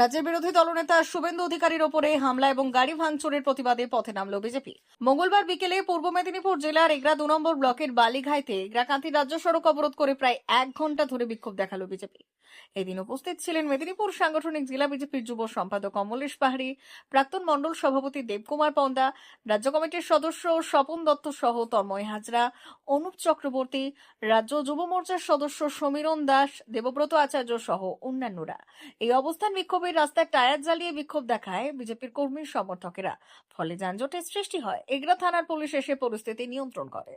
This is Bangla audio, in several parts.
রাজ্যের বিরোধী দলনেতা শুভেন্দু অধিকারীর ওপরে হামলা এবং গাড়ি ভাঙচুরের প্রতিবাদে পথে নামল বিজেপি। মঙ্গলবার বিকেলে পূর্ব মেদিনীপুর জেলার এগরা দু নম্বর ব্লকের বালিঘাইতে এগরাকান্তি রাজ্য সড়ক অবরোধ করে প্রায় এক ঘণ্টা ধরে বিক্ষোভ দেখাল বিজেপি। এদিন উপস্থিত ছিলেন মেদিনীপুর সাংগঠনিক জেলা বিজেপির যুব সম্পাদক অমলেশ পাহাড়ি, প্রাক্তন মণ্ডল সভাপতি দেবকুমার পন্দা রাজ্য কমিটির সদস্য স্বপন দত্ত সহ তন্ময় হাজরা, অনুপ চক্রবর্তী, রাজ্য যুব মোর্চার সদস্য সমীরণ দাস, দেবব্রত আচার্য সহ অন্যান্যরা। এই অবস্থান বিক্ষোভের রাস্তায় টায়ার জ্বালিয়ে বিক্ষোভ দেখায় বিজেপির কর্মী সমর্থকেরা। ফলে যানজটের সৃষ্টি হয়। এগরা থানার পুলিশ এসে পরিস্থিতি নিয়ন্ত্রণ করে।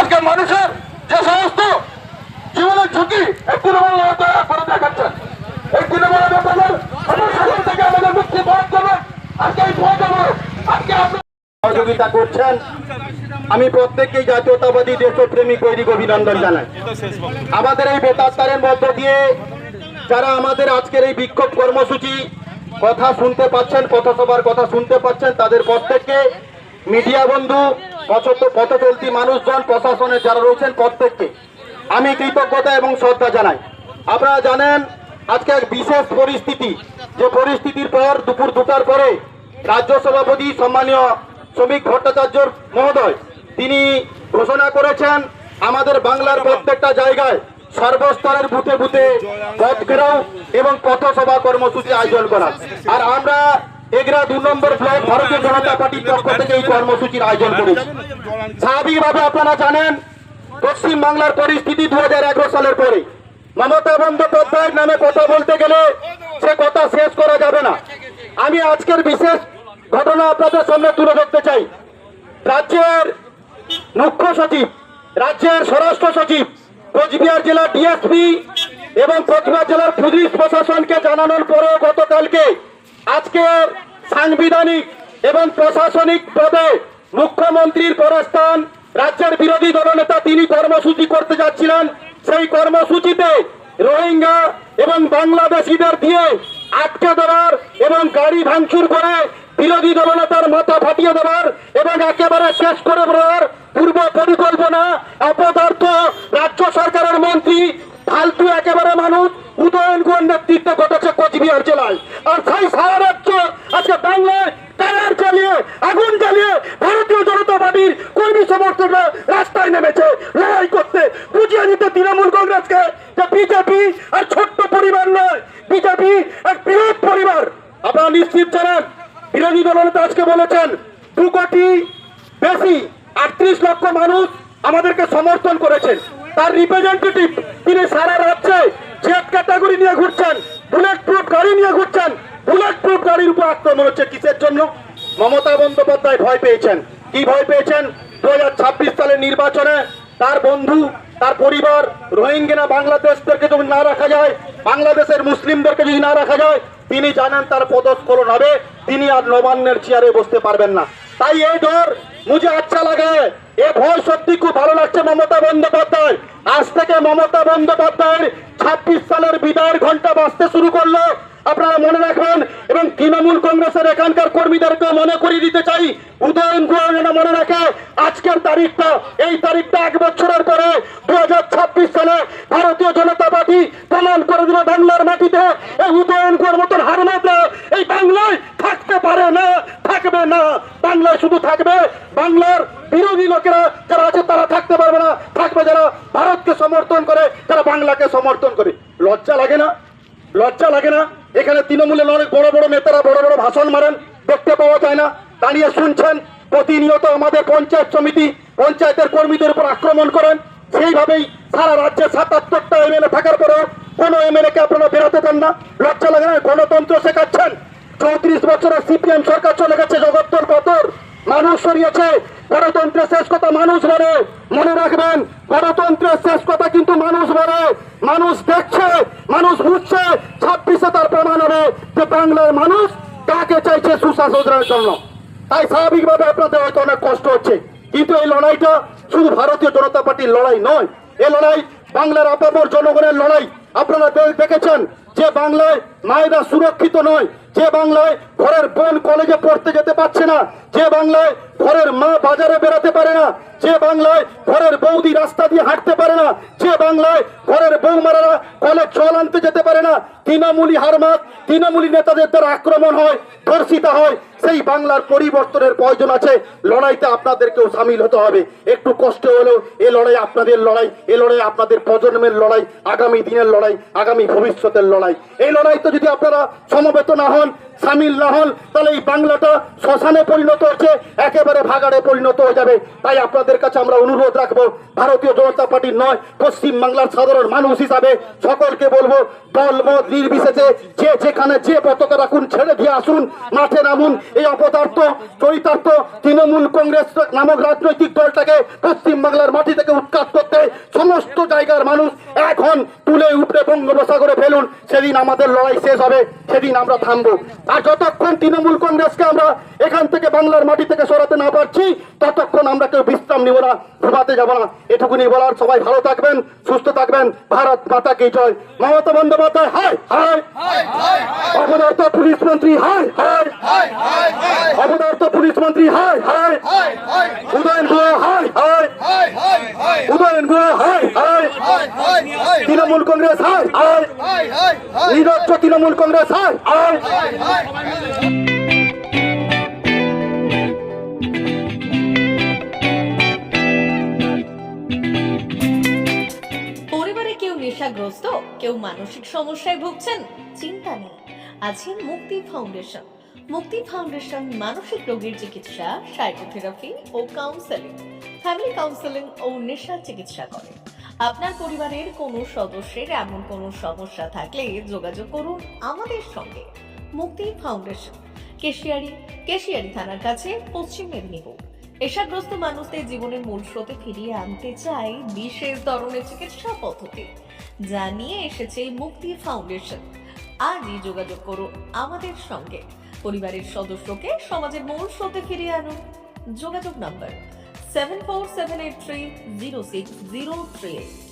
আজকে মানুষের যে সমস্ত জীবনের ঝুঁকি তৃণমূল করে দেখাচ্ছেন এই তৃণমূল নেতাদের অনুশাসন থেকে আমাদের মুক্তি পাওয়ার জন্য আজকে এই পথ অবরোধ। আজকে আপনার সহযোগিতা করছেন। আমি প্রত্যেককেই জাতীয়তাবাদী দেশপ্রেমিক বৈদিক অভিনন্দন জানাই। আমাদের এই বেতার মধ্য দিয়ে যারা আমাদের আজকের এই বিক্ষোভ কর্মসূচি কথা শুনতে পাচ্ছেন, পথসভার কথা শুনতে পাচ্ছেন, তাদের প্রত্যেককে মিডিয়া বন্ধু পথ- পথ চলতি মানুষজন, প্রশাসনের যারা রয়েছেন প্রত্যেককে, আমি কৃতজ্ঞতা এবং শ্রদ্ধা জানাই। আপনারা জানেন আজকে এক বিশেষ পরিস্থিতি। যে পরিস্থিতির পর দুপুর দুটার পরে রাজ্য সভাপতি সম্মানীয় শ্রমিক ভট্টাচার্য মহোদয়, তিনি ঘোষণা করেছেন, আমাদের বাংলার প্রত্যেকটা জায়গায় সর্বস্তরের বুথে বুথে পথ ঘেরাও এবং পথসভা কর্মসূচি আয়োজন করা। আর আমরা এগরা দু নম্বর ব্লক ভারতীয় জনতা পার্টির পক্ষ থেকে এই কর্মসূচির আয়োজন করেছি স্বাভাবিকভাবে আপনারা জানেন পশ্চিম বাংলার পরিস্থিতি দু হাজার এগারো সালের পরে। মমতা বন্দ্যোপাধ্যায়ের নামে কথা বলতে গেলে সে কথা শেষ করা যাবে না। আমি আজকের বিশেষ ঘটনা আপনাদের সামনে তুলে ধরতে চাই। রাজ্যের মুখ্য সচিব, রাজ্যের স্বরাষ্ট্র সচিব, কোচবিহার জেলার ডিএসপি এবং কোচবিহার জেলার পুলিশ প্রশাসনকে জানানোর পরেও গতকালকে আজকের সাংবিধানিক এবং প্রশাসনিক পদে মুখ্যমন্ত্রীর পরস্থান রাজ্যের বিরোধী দলনেতা তিনি কর্মসূচি করতে যাচ্ছিলেন। সেই কর্মসূচিতে রোহিঙ্গা এবং বাংলাদেশিদের দিয়ে আটকে দেওয়ার এবং গাড়ি ভাঙচুর করে বিরোধী দলনেতার মাথা ফাটিয়ে দেওয়ার এবং একেবারে শেষ করে দেওয়ার পূর্ব পরিকল্পনা, অপদার্থ রাজ্য সরকারের মন্ত্রী, ফালতু একেবারে মানুষ, উদয়ন গুয়ার নেতৃত্বে ঘটেছে কোচবিহার জেলায়। আর সেই সারা রাজ্য আজকে বাংলায় টায়ার জ্বালিয়ে, আগুন জ্বালিয়ে ভারতীয় জনতা পার্টির কর্মী সমর্থকরা রাস্তায় নেমেছে লড়াই করতে বুঝিয়ে দিতে তৃণমূল কংগ্রেসকে যে বিজেপি আর ছোট্ট পরিবার নয় বিজেপি এক বৃহৎ পরিবার আপনারা নিশ্চিত জানেন বিরোধী দলনেতা আজকে বলেছেন, দু কোটি বেশি আটত্রিশ লক্ষ মানুষ আমাদেরকে সমর্থন করেছেন। তার রিপ্রেজেন্টেটিভ তিনি সারা রাজ্যে জেড ক্যাটাগরি নিয়ে ঘুরছেন বুলেট প্রুফ গাড়ি নিয়ে ঘুরছেন বুলেট প্রুফ গাড়ির উপর আক্রমণ হচ্ছে কিসের জন্য? মমতা বন্দ্যোপাধ্যায় ভয় পেয়েছেন। কি ভয় পেয়েছেন? দু হাজার ছাব্বিশ সালের নির্বাচনে তার বন্ধু তার পরিবার রোহিঙ্গা বাংলাদেশদেরকে যদি না রাখা যায়, বাংলাদেশের মুসলিমদেরকে যদি না রাখা যায়, তিনি জানেন তার পদস্খলন হবে তিনি আর নবান্নের চেয়ারে বসতে পারবেন না। তাই এই ডর মুঝে আচ্ছা লাগে। এ ভয় সত্যি খুব ভালো লাগছে মমতা বন্দ্যোপাধ্যায়। আজ থেকে মমতা বন্দ্যোপাধ্যায়ের ছাব্বিশ সালের বিদায়ের ঘণ্টা বাঁচতে শুরু করল। আপনারা মনে রাখবেন, এবং তৃণমূল কংগ্রেসের এখানকার কর্মীদেরকে মনে করিয়ে দিতে চাই। উদয়ন গুহ মনে রাখে আজকের তারিখটা, এই তারিখটা এক বছরের পরে দুই হাজার ছাব্বিশ সালে ভারতীয় জনতা পার্টি প্রমাণ করে দিল বাংলার মাটিতে এই উদয়ন গুহের মতন হারমাতে এই বাংলায় থাকতে পারে না, থাকবে না। বাংলায় শুধু থাকবে বাংলার বিরোধী লোকেরা যারা আছে তারা থাকতে পারবে না, থাকবে যারা ভারতকে সমর্থন করে যারা বাংলাকে সমর্থন করে। লজ্জা লাগে না? লজ্জা লাগে না? এখানে তৃণমূলের অনেক বড় বড় নেতারা বড় বড় ভাষণ মারেন, দেখতে পাওয়া যায় না। দাঁড়িয়ে শুনছেন প্রতিনিয়ত আমাদের পঞ্চায়েত সমিতি, পঞ্চায়েতের কর্মীদের উপর আক্রমণ করেন। সেইভাবেই সারা রাজ্যে সাতাত্তরটা এমএলএ থাকার পরেও কোনো এমএলএ কে আপনারা বেরোতে দেন না। লজ্জা লাগে না, গণতন্ত্র শেখাচ্ছেন। চৌত্রিশ বছরের সিপিএম সরকার চলে গেছে, জগত্তর কতর মানুষ সরিয়েছে, গণতন্ত্রের শেষ কথা মানুষ বলে। মনে রাখবেন, গণতন্ত্রের শেষ কথা কিন্তু মানুষ বলে। মানুষ দেখছে, মানুষ বুঝছে, ছাব্বিশে তার প্রমাণ হবে যে বাংলার মানুষ কাকে চাইছে সুশাসনের জন্য। তাই স্বাভাবিকভাবে আপনাদের হয়তো অনেক কষ্ট হচ্ছে। কিন্তু এই লড়াইটা শুধু ভারতীয় জনতা পার্টির লড়াই নয়, এই লড়াই বাংলার আপামর জনগণের লড়াই। আপনারা দেখেছেন যে বাংলায় মায়েরা সুরক্ষিত নয়, যে বাংলায় ঘরের বোন কলেজে পড়তে যেতে পারছে না, যে বাংলায় ঘরের মা বাজারে বেরাতে পারে না। যে বাংলায় ঘরের বৌদি রাস্তা দিয়ে হাঁটতে পারে না। যে বাংলায় ঘরের বৌমারা কলে জল আনতে যেতে পারে না। তৃণমূলী হারমাত তৃণমূলী নেতাদের দ্বারা আক্রমণ হয়, ধর্ষিতা হয়, সেই বাংলার পরিবর্তনের প্রয়োজন আছে। লড়াইতে আপনাদেরকেও সামিল হতে হবে। একটু কষ্ট হলেও এ লড়াই আপনাদের লড়াই, এ লড়াই আপনাদের প্রজন্মের লড়াই, আগামী দিনের লড়াই, আগামী ভবিষ্যতের লড়াই। এই লড়াইতে যদি আপনারা সমবেত না হন সামিল না হন, তাহলে এই বাংলাটা শ্মশানে পরিণত হচ্ছে, একেবারে ভাগাড়ে পরিণত হয়ে যাবে। তাই আপনাদের কাছে আমরা অনুরোধ রাখব, ভারতীয় জনতা পার্টির নয়, পশ্চিম বাংলার সাধারণ মানুষ হিসাবে সকলকে বলব, দল মত নির্বিশেষে যে যেখানে যে পতাকা রাখুন, ছেড়ে দিয়ে আসুন, মাঠে নামুন, এই অপদার্থ, চরিতার্থ তৃণমূল কংগ্রেস নামক রাজনৈতিক দলটাকে পশ্চিম বাংলার মাটি থেকে উৎখাত করতে সমস্ত জায়গার মানুষ এখন তুলে উপরে বঙ্গোপসাগরে ফেলুন, সেদিন আমাদের লড়াই শেষ হবে, সেদিন আমরা থামবো। আর যতক্ষণ তৃণমূল কংগ্রেসকে আমরা এখান থেকে বাংলার মাটি থেকে সরাতে না পারছি ততক্ষণ আমরা কেউ বিশ্রাম নিব না ঘুমাতে যাব না এটুকুনি বলার সবাই ভালো থাকবেন সুস্থ থাকবেন ভারত মাতা কি জয় মমতা বন্দ্যোপাধ্যায় হায় হায় অপদার্থ পুলিশ মন্ত্রী হায় হায় অপদার্থ পুলিশ মন্ত্রী হায় হায় উদয়ন গুহ হায় হায় উদয়ন গুহ হায় হায় তৃণমূল কংগ্রেস হায় হায় নিরজ্জ তৃণমূল কংগ্রেস হায় হায় পরিবারে কেউ নেশাগ্রস্ত, কেউ মানসিক সমস্যায় ভুগছেন, চিন্তা নেই। আছে মুক্তি ফাউন্ডেশন। মুক্তি ফাউন্ডেশন মানসিক রোগীর চিকিৎসা, সাইকোথেরাপি ও কাউন্সেলিং। ফ্যামিলি কাউন্সেলিং ও নেশা চিকিৎসা করে। আপনার পরিবারের কোনো সদস্যের এমন কোনো সমস্যা থাকলে যোগাযোগ করুন আমাদের সঙ্গে। মুক্তি ফাউন্ডেশন, কেশিয়ারি কেশিয়ারি থানার কাছে পশ্চিম মেদিনীপুর। নেশাগ্রস্ত মানুষদের জীবনের মূল স্রোতে ফিরিয়ে আনতে চাই বিশেষ ধরনের চিকিৎসা পদ্ধতি। যা নিয়ে এসেছে মুক্তি ফাউন্ডেশন। আজই যোগাযোগ করুন আমাদের সঙ্গে। পরিবারের সদস্যকে সমাজের মূল স্রোতে ফিরিয়ে আনুন। যোগাযোগ number seven four seven eight three zero six zero three eight